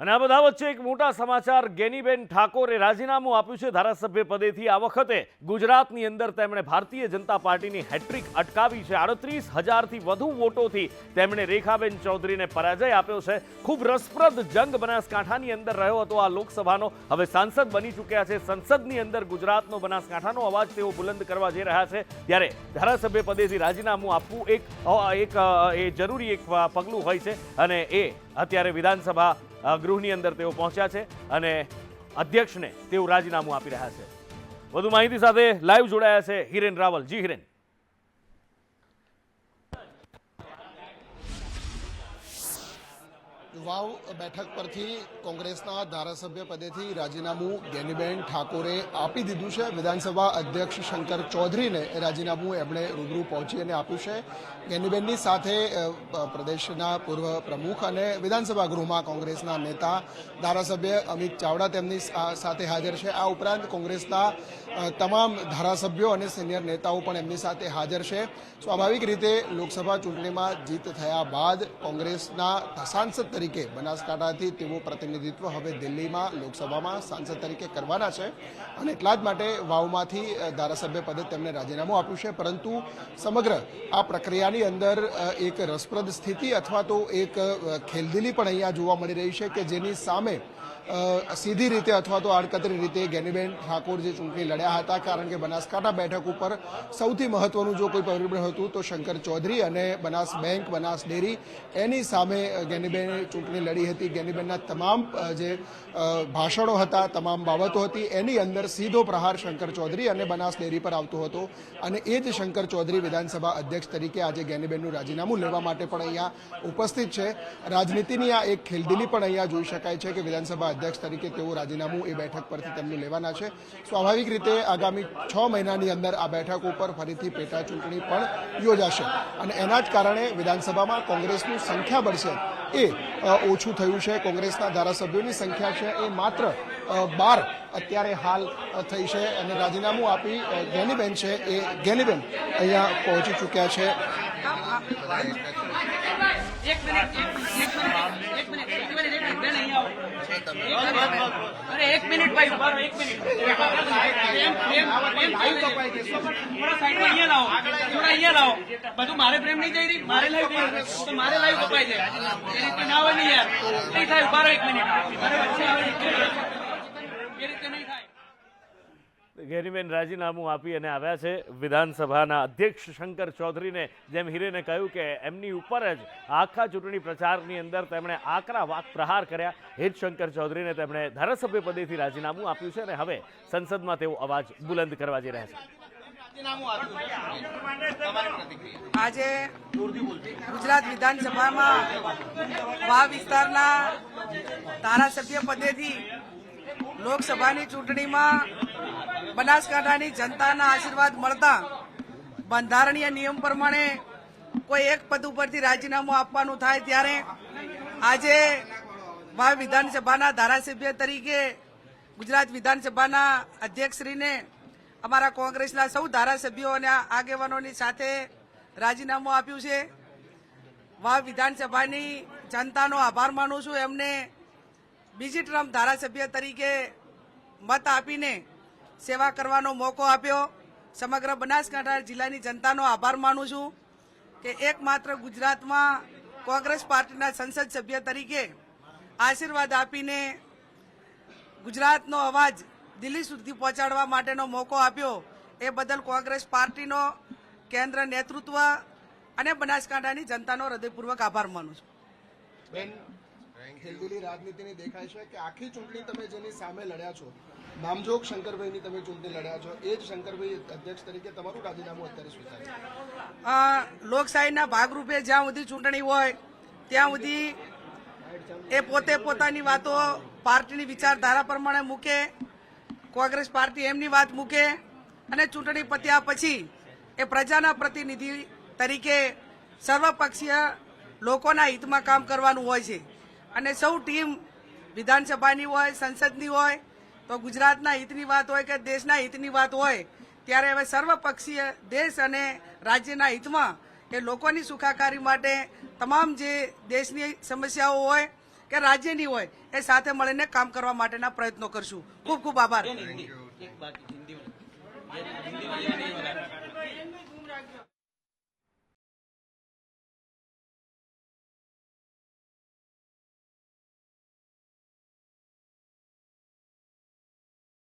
અને આ બધા વચ્ચે એક મોટા સમાચાર. ગેનીબેન ઠાકોરે રાજીનામું આપ્યું છે ધારાસભ્ય પદેથી. આ વખતે ગુજરાતની અંદર તેમણે ભારતીય જનતા પાર્ટીની હેટ્રિક અટકાવી છે. આડત્રીસ હજારથી વધુ વોટોથી તેમણે રેખાબેન ચૌધરીને પરાજય આપ્યો છે. ખૂબ રસપ્રદ જંગ બનાસકાંઠાની અંદર રહ્યો હતો આ લોકસભાનો. હવે સાંસદ બની ચૂક્યા છે. સંસદની અંદર ગુજરાતનો બનાસકાંઠાનો અવાજ તેઓ બુલંદ કરવા જઈ રહ્યા છે. ત્યારે ધારાસભ્ય પદેથી રાજીનામું આપવું એક એક એ જરૂરી એક પગલું હોય છે. અને એ અત્યારે વિધાનસભા ગૃહની અંદર તેઓ પહોંચ્યા છે અને અધ્યક્ષને તેઓ રાજીનામું આપી રહ્યા છે. વધુ માહિતી સાથે લાઈવ જોડાયા છે હિરેન રાવલ. જી હિરેન. વાવ બેઠક પરથી કોંગ્રેસના ધારાસભ્ય પદેથી રાજીનામું ગેનીબેન ઠાકોરે આપી દીધું છે. વિધાનસભા અધ્યક્ષ શંકર ચૌધરીને રાજીનામું એમણે રૂબરૂ પહોંચી અને આપ્યું છે. ગેનીબેનની સાથે પ્રદેશના પૂર્વ પ્રમુખ અને વિધાનસભા ગૃહમાં કોંગ્રેસના નેતા ધારાસભ્ય અમિત ચાવડા તેમની સાથે હાજર છે. આ ઉપરાંત કોંગ્રેસના તમામ ધારાસભ્યો અને સિનિયર નેતાઓ પણ એમની સાથે હાજર છે. સ્વાભાવિક રીતે લોકસભા ચૂંટણીમાં જીત થયા બાદ કોંગ્રેસના સાંસદ તરીકે બનાસકાંઠાથી તેવું પ્રતિનિધિત્વ હવે દિલ્હીમાં, લોકસભામાં સાંસદ તરીકે કરવાના છે અને એટલા જ માટે વાવમાંથી ધારાસભ્ય પદે તેમને રાજીનામું આપ્યું છે. પરંતુ સમગ્ર આ પ્રક્રિયાની અંદર એક રસપ્રદ સ્થિતિ અથવા તો એક ખેલદિલી પણ અહીંયા જોવા મળી રહી છે કે જેની સામે સીધી રીતે અથવા તો આડકતરી રીતે ગેનીબેન ઠાકોર જે ચૂંટણી લડ્યા હતા, કારણ કે બનાસકાંઠા બેઠક ઉપર સૌથી મહત્વનું જો કોઈ પરિબળ હતું તો શંકર ચૌધરી અને બનાસ બેંક, બનાસ ડેરી એની સામે ગેનીબેને ચૂંટણી લડી હતી ગેનીબેનના તમામ જે ભાષણો હતા, તમામ બાબતો હતી, એની અંદર સીધો પ્રહાર શંકર ચૌધરી અને બનાસ ડેરી પર આવતો હતો. અને એ જ શંકર ચૌધરી વિધાનસભા અધ્યક્ષ તરીકે આજે ગેનીબેનનું રાજીનામું લેવા માટે પણ અહીંયા ઉપસ્થિત છે. રાજનીતિની આ એક ખેલદિલી પણ અહીંયા જોઈ શકાય છે કે વિધાનસભા અધ્યક્ષ તરીકે તેઓ રાજીનામું એ બેઠક પરથી તેમનું લેવાના છે. સ્વાભાવિક રીતે આગામી છ મહિનાની અંદર આ બેઠક ઉપર ફરીથી પેટા ચૂંટણી પણ યોજાશે. અને એના જ કારણે વિધાનસભામાં કોંગ્રેસનું સંખ્યા છે એ ઓછું થયું છે. કોંગ્રેસના ધારાસભ્યોની સંખ્યા છે એ માત્ર બાર અત્યારે હાલ થઈ છે અને રાજીનામું આપી ગેનીબેન છે એ ગેનીબેન અહીંયા પહોંચી ચૂક્યા છે. એક મિનિટ એક મિનિટ એક મિનિટ. અરે, એક મિનિટ ભાઈ ઊભા એક મિનિટ. અહીંયા લાવો. બધું મારે પ્રેમ નહીં જઈ રહી? મારે લાઈવ તો મારે લાઈવ કપાઈ જાય એ રીતે ના હોય ને યાર. નહીં થાય, ઊભા રહો એક મિનિટ. મારે એ રીતે ગેનીબેન રાજીનામું આપી અને આવ્યા છે વિધાનસભાના અધ્યક્ષ શંકર ચૌધરીને. જેમ હિરેને કહ્યું કે એમની ઉપર જ આખા ચૂંટણી પ્રચારની અંદર તેમણે આકરા વાક પ્રહાર કર્યા. જ શંકર ચૌધરીને તેમણે ધારાસભ્ય પદેથી રાજીનામું આપ્યું છે અને હવે સંસદમાં તેઓ અવાજ બુલંદ કરવા જઈ રહ્યા છે. આજે ગુજરાત વિધાનસભામાં વા વિસ્તારના ધારાસભ્ય પદેથી લોકસભાની ચૂંટણીમાં બનાસકાંઠાની જનતાના આશીર્વાદ મળતા બંધારણીય નિયમ પ્રમાણે કોઈ એક પદ ઉપરથી રાજીનામું આપવાનું થાય ત્યારે આજે વાવ વિધાનસભાના ધારાસભ્ય તરીકે ગુજરાત વિધાનસભાના અધ્યક્ષશ્રીને અમારા કોંગ્રેસના સૌ ધારાસભ્યો અને આગેવાનોની સાથે રાજીનામું આપ્યું છે. વાવ વિધાનસભાની જનતાનો આભાર માનું છું. એમને બીજી ટ્રમ્પ ધારાસભ્ય તરીકે મત આપીને સેવા કરવાનો મોકો આપ્યો. સમગ્ર બનાસકાંઠા જિલ્લાની જનતાનો આભાર માનું છું કે એકમાત્ર ગુજરાતમાં કોંગ્રેસ પાર્ટીના સંસદ સભ્ય તરીકે આશીર્વાદ આપીને ગુજરાતનો અવાજ દિલ્હી સુધી પહોંચાડવા માટેનો મોકો આપ્યો. એ બદલ કોંગ્રેસ પાર્ટીનો કેન્દ્ર નેતૃત્વ અને બનાસકાંઠાની જનતાનો હૃદયપૂર્વક આભાર માનું છું. ખેલદિલી રાજનીતિની દેખાય છે કે આખી ચૂંટણી તમે જેની સામે લડ્યા છો નામજોગ શંકરભાઈની તમે ચૂંટણી લડ્યા છો એ જ શંકરભાઈ અધ્યક્ષ તરીકે તમારું રાજીનામું અત્યારે સ્વીકાર્યું. લોકશાહીના ભાગરૂપે જ્યાં સુધી ચૂંટણી હોય ત્યાં સુધી એ પોતે પોતાની વાતો પાર્ટીની વિચારધારા પ્રમાણે મૂકે કોંગ્રેસ પાર્ટી એમની વાત મૂકે અને ચૂંટણી પત્યા પછી એ પ્રજાના પ્રતિનિધિ તરીકે સર્વપક્ષીય લોકોના હિતમાં કામ કરવાનું હોય છે. અને સૌ ટીમ વિધાનસભાની હોય સંસદની હોય તો ગુજરાતના હિતની વાત હોય કે દેશના હિતની વાત હોય ત્યારે હવે સર્વપક્ષીય દેશ અને રાજ્યના હિતમાં એ લોકોની સુખાકારી માટે તમામ જે દેશની સમસ્યાઓ હોય કે રાજ્યની હોય એ સાથે મળીને કામ કરવા માટેના પ્રયત્નો કરશું. ખૂબ ખૂબ આભાર.